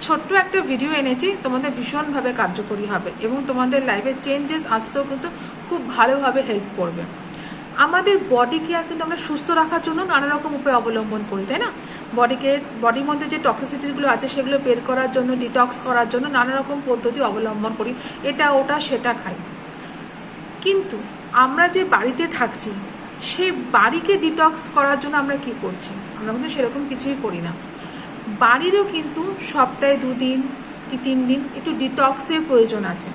ছোট্ট একটা ভিডিও এনেছি, তোমাদের ভীষণভাবে কার্যকরী হবে এবং তোমাদের লাইফে চেঞ্জেস আসতেও কিন্তু খুব ভালোভাবে হেল্প করবে। আমাদের বডিকে কিন্তু আমরা সুস্থ রাখার জন্য নানা রকম উপায় অবলম্বন করি, তাই না? বডিকে বডির মধ্যে যে টক্সিসিটিগুলো আছে, সেগুলো বের করার জন্য ডিটক্স করার জন্য নানা রকম পদ্ধতি অবলম্বন করি, এটা, ওটা, সেটা খাই। কিন্তু আমরা যে বাড়িতে থাকছি সেই বাড়িকে ডিটক্স করার জন্য আমরা কি করছি? আমরা কিন্তু সেরকম কিছুই করি না। বাড়িরও কিন্তু সপ্তাহে দুদিন কি তিন দিন একটু ডিটক্সের প্রয়োজন আছে।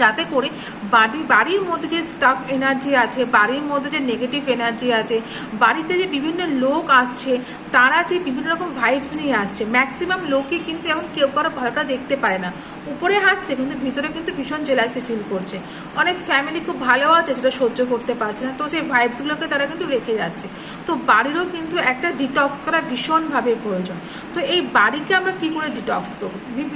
যাতে করে বাড়ি, বাড়ির মধ্যে যে স্টাক এনার্জি আছে, বাড়ির মধ্যে যে নেগেটিভ এনার্জি আছে, বাড়িতে যে বিভিন্ন লোক আসছে, তারা যে বিভিন্ন রকম ভাইবস নিয়ে আসছে ম্যাক্সিমাম লোকই কিন্তু এখন কেউ কারও ভালোটা দেখতে পারে না। উপরে হাসছে, কিন্তু ভিতরে কিন্তু ভীষণ জেলাসি ফিল করছে। অনেক ফ্যামিলি খুব ভালো আছে, সেটা সহ্য করতে পারছে না, তো সেই ভাইবসগুলোকে তারা কিন্তু রেখে যাচ্ছে। তো বাড়িরও কিন্তু একটা ডিটক্স করা ভীষণভাবে প্রয়োজন। তো এই বাড়িকে আমরা কি করে ডিটক্স করব?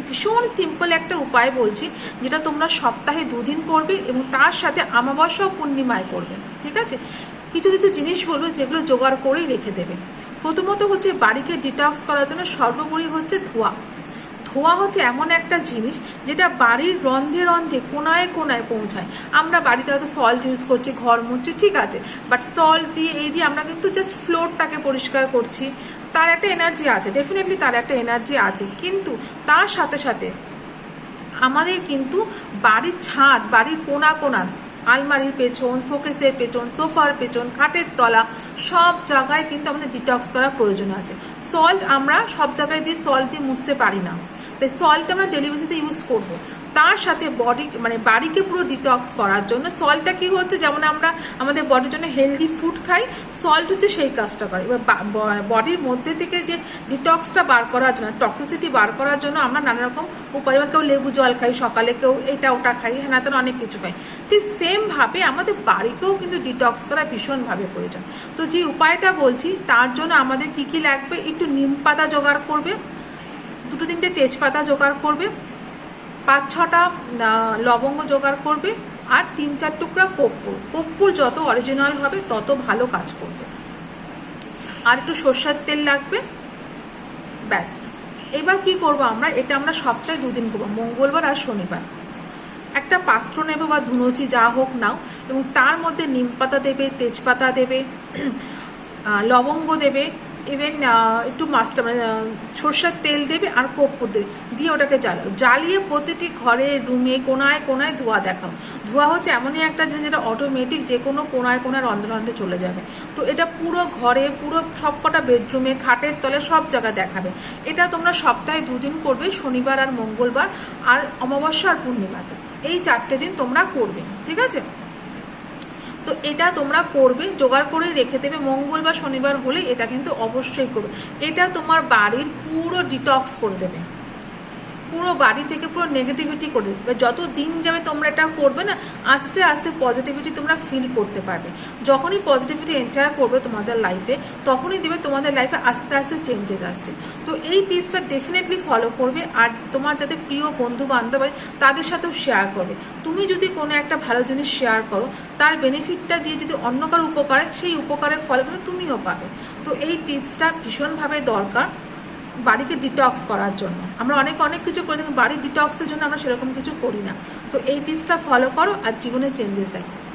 ভীষণ সিম্পল একটা উপায় বলছি, যেটা তোমরা সপ্তাহে দুদিন করবে এবং তার সাথে আমাবস্যা ও পূর্ণিমায় করবে, ঠিক আছে? কিছু কিছু জিনিস বলব যেগুলো জোগাড় করেই রেখে দেবে। প্রথমত হচ্ছে বাড়িকে ডিটক্স করার জন্য সর্বোপরি হচ্ছে ধোয়া। ধোয়া হচ্ছে এমন একটা জিনিস যেটা বাড়ির রন্ধে রন্ধে কোনায় কোনায় পৌঁছায়। আমরা বাড়িতে হয়তো সল্ট ইউজ করছি, ঘর মুছছি, ঠিক আছে? বাট সল্ট দিয়ে, এই দিয়ে আমরা কিন্তু জাস্ট ফ্লোরটাকে পরিষ্কার করছি। তার একটা এনার্জি আছে ডেফিনেটলি তার একটা এনার্জি আছে। কিন্তু তার সাথে সাথে আমাদের কিন্তু বাড়ির ছাদ, বাড়ির কোনা কোনা আলমারির পেছন, শোকেসের পেছন, সোফার পেছন, খাটের তলা, সব জায়গায় কিন্তু আমাদের ডিটক্স করার প্রয়োজন আছে। সল্ট আমরা সব জায়গায় দিয়ে সল্ট দিয়ে মুছতে পারি না। তাই সল্ট আমরা ডেলিভারিতে ইউজ করব। তার সাথে বডি মানে বাড়িকে পুরো ডিটক্স করার জন্য সল্টটা কি হচ্ছে? যেমন আমরা আমাদের বডির জন্য হেলদি ফুড খাই সল্ট হচ্ছে সেই কাজটা করে। এবার বডির মধ্যে থেকে যে ডিটক্সটা বার করার জন্য টক্সিসিটি বার করার জন্য আমরা নানা রকম উপায়, যেমন কেউ লেবু জল খাই, সকালে কেউ এটা ওটা খাই হ্যাঁ তেন অনেক কিছু খাই। ঠিক সেমভাবে আমাদের বাড়িকেও কিন্তু ডিটক্স করা ভীষণভাবে প্রয়োজন। তো যে উপায়টা বলছি, তার জন্য আমাদের কি কি লাগবে? একটু নিম পাতা জোগাড় করবে, দুটো তিনটে তেজপাতা জোগাড় করবে পাঁচ ছটা লবঙ্গ জোগাড় করবে আর তিন চার টুকরা কর্পূর কর্পূর যত অরিজিনাল হবে, তত ভালো কাজ করবে। আর একটু সর্ষের তেল লাগবে, ব্যাস। এবার কি করব আমরা? এটা আমরা সপ্তাহে দুদিন করব, মঙ্গলবার আর শনিবার। একটা পাত্র নেবে বা ধুনুচি যা হোক নাও, এবং তার মধ্যে নিম পাতা দেবে, তেজপাতা দেবে লবঙ্গ দেবে ইভেন একটু মাছটা মানে সর্ষের তেল দেবে আর কর্পূর দেবে। দিয়ে ওটাকে জ্বালাও। জ্বালিয়ে প্রতিটি ঘরে, রুমে, কোনায় কোনায় ধোয়া দেখাও। ধোয়া হচ্ছে এমনই একটা জিনিস যেটা অটোমেটিক যে কোনো কোনায় কোনায় রন্ধে রন্ধে চলে যাবে। তো এটা পুরো ঘরে, পুরো সবকটা বেডরুমে খাটের তলে সব জায়গায় দেখাবে। এটা তোমরা সপ্তাহে দুদিন করবে, শনিবার আর মঙ্গলবার, আর অমাবস্যা আর পূর্ণিমাতে। এই চারটে দিন তোমরা করবে। ঠিক আছে? তো এটা তোমরা করবে, জোগাড় করে রেখে দেবে, মঙ্গল বা শনিবার হলে এটা কিন্তু অবশ্যই করবে। এটা তোমার বাড়ির পুরো ডিটক্স করে দেবে। পুরো বাড়ি থেকে পুরো নেগেটিভিটি করে দেবে। যত দিন যাবে তোমরা এটা করবে না, আস্তে আস্তে পজিটিভিটি তোমরা ফিল করতে পারবে। যখনই পজিটিভিটি এন্টার করবে তোমাদের লাইফে তখনই দেবে তোমাদের লাইফে আস্তে আস্তে চেঞ্জেস আসছে। তো এই টিপসটা ডেফিনেটলি ফলো করবে আর তোমার যাতে প্রিয় বন্ধু বান্ধব তাদের সাথেও শেয়ার করবে। তুমি যদি কোনো একটা ভালো জিনিস শেয়ার করো, তার বেনিফিটটা দিয়ে যদি অন্য কারও উপকার সেই উপকারের ফল কিন্তু তুমিও পাবে। তো এই টিপসটা ভীষণভাবে দরকার। বাড়িকে ডিটক্স করার জন্য। আমরা অনেক অনেক কিছু করে থাকি, বাড়ি ডিটক্সের জন্য আমরা সেরকম কিছু করি না। তো এই টিপসটা ফলো করো আর জীবনে চেঞ্জেস দেখো।